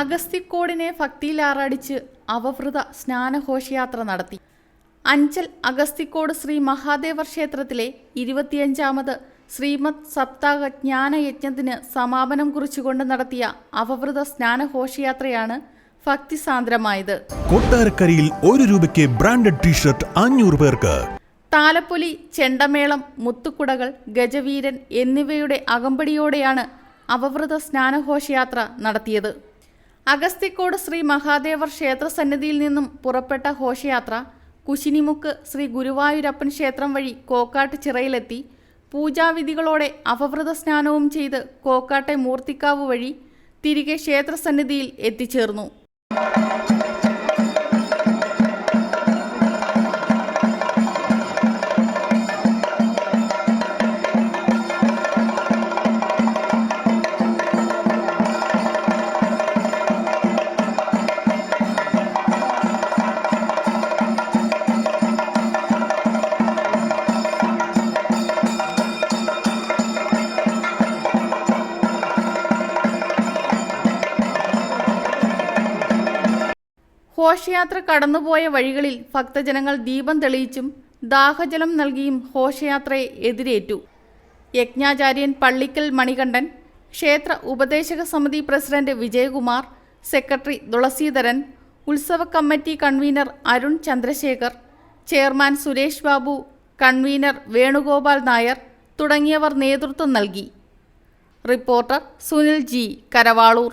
അഗസ്തിക്കോടിനെ ഭക്തിയിലാറാടിച്ച് അവഭൃത സ്നാനഘോഷയാത്ര നടത്തി. അഞ്ചൽ അഗസ്തിക്കോട് ശ്രീ മഹാദേവ ക്ഷേത്രത്തിലെ ഇരുപത്തിയഞ്ചാമത് ശ്രീമദ് സപ്താഹ ജ്ഞാനയജ്ഞത്തിന് സമാപനം കുറിച്ചുകൊണ്ട് നടത്തിയ അവഭൃത സ്നാനഘോഷയാത്രയാണ് ഭക്തിസാന്ദ്രമായത്. കൊട്ടാരക്കരയിൽ ഒരു രൂപയ്ക്ക് ബ്രാൻഡഡ് ടീഷർട്ട് അഞ്ഞൂറ് പേർക്ക്. താലപ്പൊലി ചെണ്ടമേളം മുത്തുക്കുടകൾ ഗജവീരൻ എന്നിവയുടെ അകമ്പടിയോടെയാണ് അവവൃത സ്നാനഘോഷയാത്ര നടത്തിയത്. അഗസ്തിക്കോട് ശ്രീ മഹാദേവർ ക്ഷേത്ര സന്നിധിയിൽ നിന്നും പുറപ്പെട്ട ഘോഷയാത്ര കുശിനിമുക്ക് ശ്രീ ഗുരുവായൂരപ്പൻ ക്ഷേത്രം വഴി കോക്കാട്ട് ചിറയിലെത്തി പൂജാവിധികളോടെ അപവ്രത സ്നാനവും ചെയ്ത് കോക്കാട്ടെ മൂർത്തിക്കാവ് വഴി തിരികെ ക്ഷേത്രസന്നിധിയിൽ എത്തിച്ചേർന്നു. ഘോഷയാത്ര കടന്നുപോയ വഴികളിൽ ഭക്തജനങ്ങൾ ദീപം തെളിയിച്ചും ദാഹജലം നൽകിയും ഘോഷയാത്രയെ എതിരേറ്റു. യജ്ഞാചാര്യൻ പള്ളിക്കൽ മണികണ്ഠൻ ക്ഷേത്ര ഉപദേശക സമിതി പ്രസിഡന്റ് വിജയകുമാർ സെക്രട്ടറി തുളസീധരൻ ഉത്സവ committee convener Arun Chandrasekhar chairman Suresh Babu convener Venugopal Nair തുടങ്ങിയവർ നേതൃത്വം നൽകി. Reporter Sunil G. കരവാളൂർ.